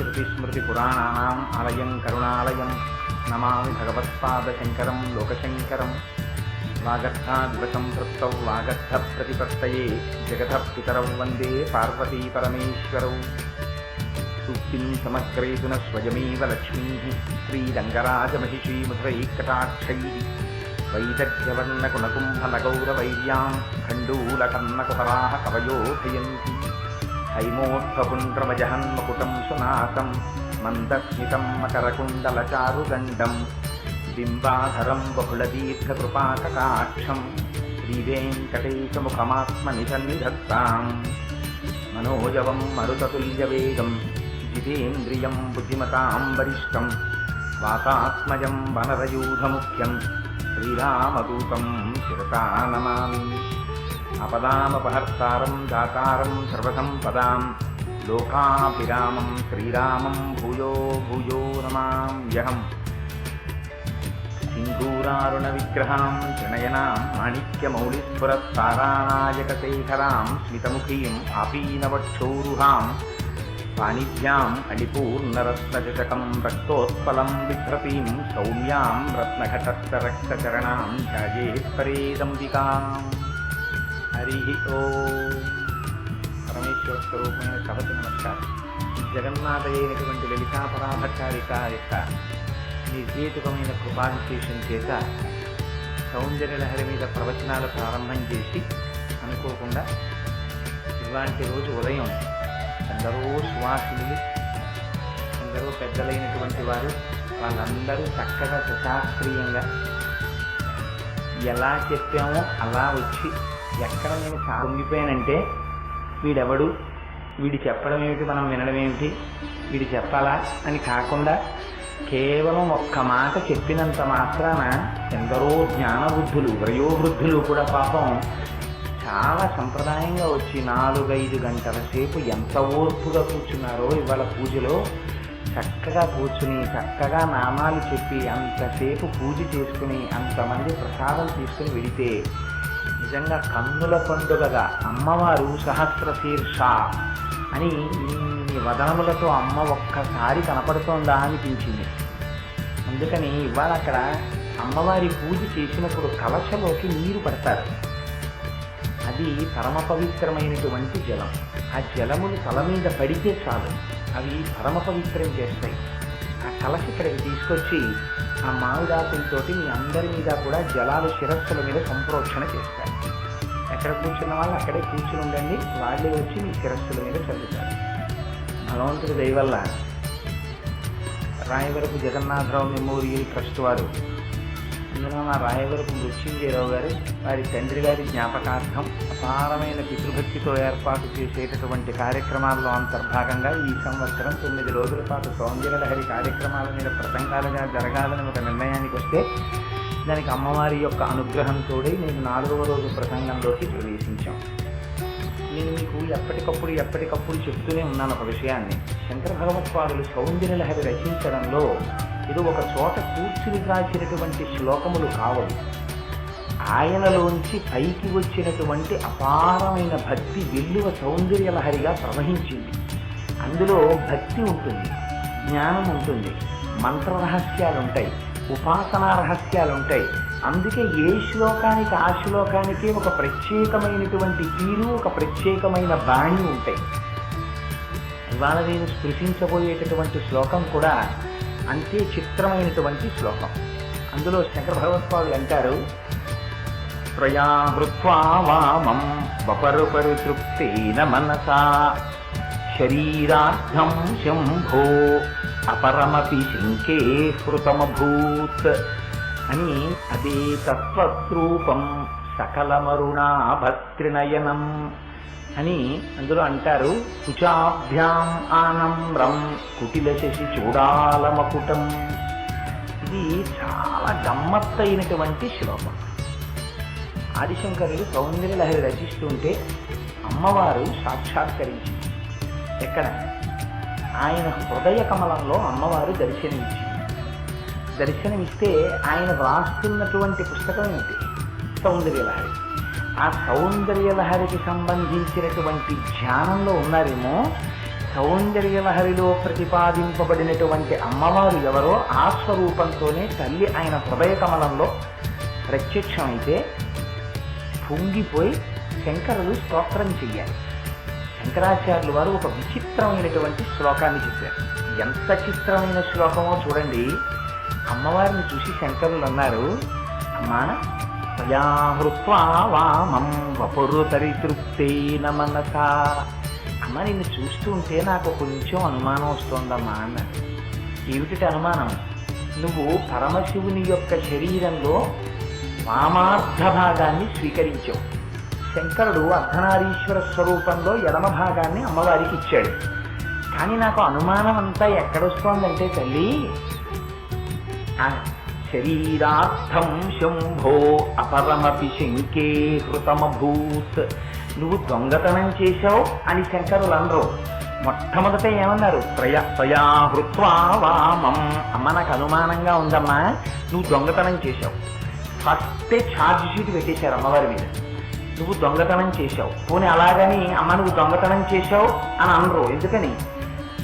श्रुतिस्मृतिपुराणानाम् आलयं करुणालयं नमामि भगवत्पादशङ्करं लोकशङ्करं वागर्थाद्वतं प्रस्तौ वागर्थप्रतिपत्तये जगतः पितरौ वन्दे पार्वतीपरमेश्वरौ सूक्तिं समग्रयतु न स्वयमेव लक्ष्मीः श्रीरङ्गराजमहिषीमुद्रैकटाक्षैः वैदग्ध्यवर्णकुणकुम्भलगौरवैर्यां खण्डूलकर्णकुहराः कवयो धयन्ति హైమోర్ధపుండ్రమజహన్మకుటం సునాసం మందస్మితం మకరకుండలచారుదండం బింబాధరం బహుళదీర్ఘకృపాకటాక్షం శ్రీవేంకటేశముఖమాత్మనిధన్నిధత్తాం మనోజవం మరుతతుల్యవేగం జితేంద్రియం బుద్ధిమతాం వరిష్టం వాతాత్మజం వనరయూధముఖ్యం శ్రీరామదూతం శిరసా నమామి అపదామపహర్తారం దాతారం సర్వసంపదాం. లోకాభిరామం శ్రీరామం భూయో భూయో నమామ్యహం సింధూరారుణ విగ్రహాం త్రినయనాం మాణిక్యమౌళిస్వరస్తారానాయకశేఖరాం స్మితముఖీం ఆపీనవక్షోరుహాం. పాణిభ్యాం అణిపూర్ణరత్నచకం రక్తోత్పలం బిభ్రతీం సౌమ్యాం రత్నఘటస్థరక్తచరణాం ధ్యాయేత్పరేదంబికాం హరి ఓం పరమేశ్వర స్వరూపమైన సహతి నమస్కారం. జగన్నాథ అయినటువంటి లలితాపరాధకారిక యొక్క నిర్దేశకమైన కృపావిశేషం చేత సౌందర్యలహరి మీద ప్రవచనాలు ప్రారంభం చేసి అనుకోకుండా ఇలాంటి రోజు ఉదయం ఎందరో సువాసులు ఎందరో పెద్దలైనటువంటి వారు వాళ్ళందరూ చక్కగా సుశాస్త్రీయంగా ఎలా చెప్పామో అలా వచ్చి ఎక్కడ నేను పొంగిపోయానంటే వీడెవడు? వీడి చెప్పడం ఏమిటి? మనం వినడం ఏమిటి? వీడి చెప్పాలా అని కాకుండా కేవలం ఒక్క మాట చెప్పినంత మాత్రాన ఎందరో జ్ఞానబుద్ధులు వయోవృద్ధులు కూడా పాపం చాలా సంప్రదాయంగా వచ్చి నాలుగైదు గంటల సేపు ఎంత ఓర్పుగా కూర్చున్నారో ఇవాళ పూజలో. చక్కగా కూర్చుని చక్కగా నామాలు చెప్పి అంతసేపు పూజ చేసుకుని అంతమంది ప్రసాదం తీసుకుని వెడితే నిజంగా కన్నుల పండుగగా అమ్మవారు సహస్ర శీర్ష అని ఇన్ని వదనములతో అమ్మ ఒక్కసారి కనపడుతోందా అనిపించింది. అందుకని ఇవాళ అక్కడ అమ్మవారి పూజ చేసినప్పుడు కలశలోకి నీరు పడతారు. అది పరమ పవిత్రమైనటువంటి జలం. ఆ జలములు తల మీద పడితే చాలు. అవి పరమ పవిత్రం చేస్తాయి. ఆ కలశ ఇక్కడికి తీసుకొచ్చి ఆ మామిడాకులతోటి మీ అందరి మీద కూడా జలాలు శిరస్సుల మీద సంప్రోక్షణ చేస్తాయి ఎక్కడ కూర్చున్న వాళ్ళు అక్కడే కూర్చుని ఉండండి వాళ్ళే వచ్చి మీ శిరస్సుల మీద చదువుతారు. భగవంతుడి దయ వల్ల రాయవరపు జగన్నాథరావు మెమోరియల్ ట్రస్ట్ వారు అందులో నా రాయవరపు మృత్యుంజయరావు గారు వారి తండ్రి గారి జ్ఞాపకార్థం అపారమైన పితృభక్తితో ఏర్పాటు చేసేటటువంటి కార్యక్రమాల్లో అంతర్భాగంగా ఈ సంవత్సరం తొమ్మిది రోజుల పాటు సౌందర్యలహరి కార్యక్రమాల మీద ప్రసంగాలుగా జరగాలని ఒక నిర్ణయానికి వస్తే దానికి అమ్మవారి యొక్క అనుగ్రహంతో నేను నాలుగవ రోజు ప్రసంగంలోకి ప్రవేశించాం. నేను మీకు ఎప్పటికప్పుడు ఎప్పటికప్పుడు చెప్తూనే ఉన్నాను ఒక విషయాన్ని. శంకర భగవత్పాదులు సౌందర్యలహరి రచించడంలో ఇది ఒక చోట కూర్చుని రాసినటువంటి శ్లోకములు కావవు ఆయనలోంచి పైకి వచ్చినటువంటి అపారమైన భక్తి వెల్లువ సౌందర్యలహరిగా ప్రవహించింది. అందులో భక్తి ఉంటుంది జ్ఞానం ఉంటుంది మంత్ర రహస్యాలు ఉంటాయి ఉపాసనా రహస్యాలు ఉంటాయి అందుకే ఏ శ్లోకానికి ఆ శ్లోకానికి ఒక ప్రత్యేకమైనటువంటి తీరు ఒక ప్రత్యేకమైన బాణి ఉంటాయి. ఇవాళ నేను స్పృశించబోయేటటువంటి శ్లోకం కూడా అంతే చిత్రమైనటువంటి శ్లోకం. అందులో శంకర భగవత్పాదులు అంటారు త్రయా హృత్వా వామం వపరుపరు తృప్తేన మనసా శరీరార్థం శంభో అపరమపి శంకే హృతమభూత్. అని అదే తత్వస్వరూపం సకలమరుణాభత్రినయనం అని అందులో అంటారు కుచాభ్యాం ఆనమ్రం కుటిల శశి చూడాలమకుటం. ఇది చాలా గమ్మత్తైనటువంటి శ్లోకం. ఆదిశంకరుడు సౌందర్య లహరి రచిస్తుంటే అమ్మవారు సాక్షాత్కరించింది ఎక్కడ? ఆయన హృదయ కమలంలో అమ్మవారు దర్శనమిచ్చింది దర్శనమిస్తే ఆయన వ్రాస్తున్నటువంటి పుస్తకం ఏమిటి? సౌందర్యలహరి. ఆ సౌందర్య లహరికి సంబంధించినటువంటి ధ్యానంలో ఉన్నారేమో? సౌందర్య లహరిలో ప్రతిపాదింపబడినటువంటి అమ్మవారు ఎవరో ఆ స్వరూపంతోనే తల్లి ఆయన హృదయ కమలంలో ప్రత్యక్షమైతే పొంగిపోయి శంకరులు స్తోత్రం చెయ్యాలి. శంకరాచార్యులు వారు ఒక విచిత్రమైనటువంటి శ్లోకాన్ని చెప్పారు. ఎంత చిత్రమైన శ్లోకమో చూడండి. అమ్మవారిని చూసి శంకరులు అన్నారు అమ్మా ప్రజాహృత్వా వామం వపురు తరితృప్తేన మనస అమ్మ నిన్ను చూస్తూ ఉంటే నాకు కొంచెం అనుమానం వస్తోందమ్మా అన్నారు. ఏమిటి అనుమానం? నువ్వు పరమశివుని యొక్క శరీరంలో వామార్థ భాగాన్ని స్వీకరించావు. శంకరుడు అర్ధనారీశ్వర స్వరూపంలో ఎడమ భాగాన్ని అమ్మవారికి ఇచ్చాడు. కానీ నాకు అనుమానం అంతా ఎక్కడొస్తోందంటే తల్లి ఆ శరీరార్థం శంభో అపరమపి శంకే హృతమభూత్. నువ్వు దొంగతనం చేశావు అని శంకరులు అనరు మొట్టమొదట ఏమన్నారు? త్రయ త్రయా హృత్వా వామం. అమ్మ నాకు అనుమానంగా ఉందమ్మా నువ్వు దొంగతనం చేశావు. ఫస్టే ఛార్జ్ షీట్ పెట్టేశారు అమ్మవారి మీద. నువ్వు దొంగతనం చేశావు. పోనీ అలాగని అమ్మ నువ్వు దొంగతనం చేశావు అని అనరు. ఎందుకని?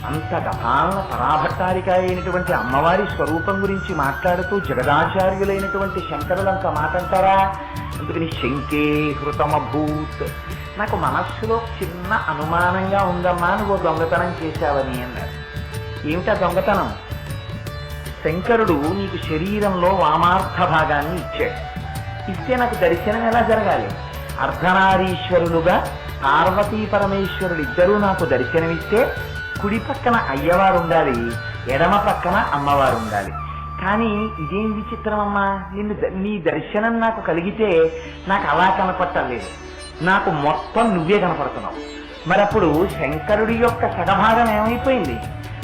అంత గతాలన పరాభట్టారిక అయినటువంటి అమ్మవారి స్వరూపం గురించి మాట్లాడుతూ జగదాచార్యులైనటువంటి శంకరులంత మాట అంటారా? అందుకని శంకే హృతమభూత్. నాకు మనస్సులో చిన్న అనుమానంగా ఉందమ్మా నువ్వు దొంగతనం చేశావని అన్నారు. ఏమిటా దొంగతనం? శంకరుడు నీకు శరీరంలో వామార్థ భాగాన్ని ఇచ్చాడు. ఇస్తే నాకు దర్శనం ఎలా జరగాలి? అర్ధనారీశ్వరులుగా పార్వతీ పరమేశ్వరులు ఇద్దరూ నాకు దర్శనమిస్తే కుడి పక్కన అయ్యవారు ఉండాలి ఎడమ పక్కన అమ్మవారు ఉండాలి కానీ ఇదేం విచిత్రం అమ్మా నిన్ను ద- నీ దర్శనం నాకు కలిగితే నాకు అలా కనపట్టలేదు. నాకు మొత్తం నువ్వే కనపడుతున్నావు. మరి అప్పుడు శంకరుడి యొక్క సగభాగం ఏమైపోయింది?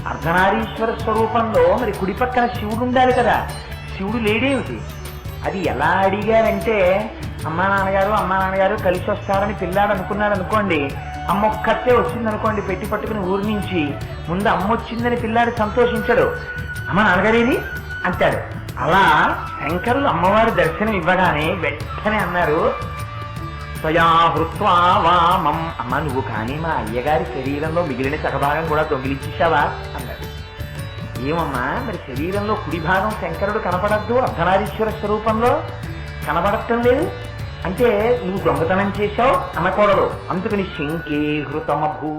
అర్ధనారీశ్వర స్వరూపంలో మరి కుడి పక్కన శివుడు ఉండాలి కదా. శివుడు లేడేమిటి? అది ఎలా అడిగారంటే అమ్మా నాన్నగారు అమ్మా నాన్నగారు కలిసి వస్తారని పిల్లాడు అనుకున్నాడు అనుకోండి అమ్మ ఒక్కతే వచ్చింది అనుకోండి పెట్టి పట్టుకుని ఊరి నుంచి. ముందు అమ్మ వచ్చిందని పిల్లాడు సంతోషించడు. అమ్మ నాన్నగారేది అంటాడు. అలా శంకరులు అమ్మవారి దర్శనం ఇవ్వగానే వెంటనే అన్నారు స్వయా హృత్వా వామం అమ్మ నువ్వు కానీ మా అయ్యగారి శరీరంలో మిగిలిన సగభాగం కూడా దొంగిలించేశావా? అన్నాడు. ఏమమ్మా మరి శరీరంలో కుడి భాగం శంకరుడు కనపడద్దు అర్ధనారీశ్వర స్వరూపంలో? కనబడటం లేదు? అంటే నువ్వు దొంగతనం చేశావు అనకూడదు. అందుకని శంకే హృతమభూ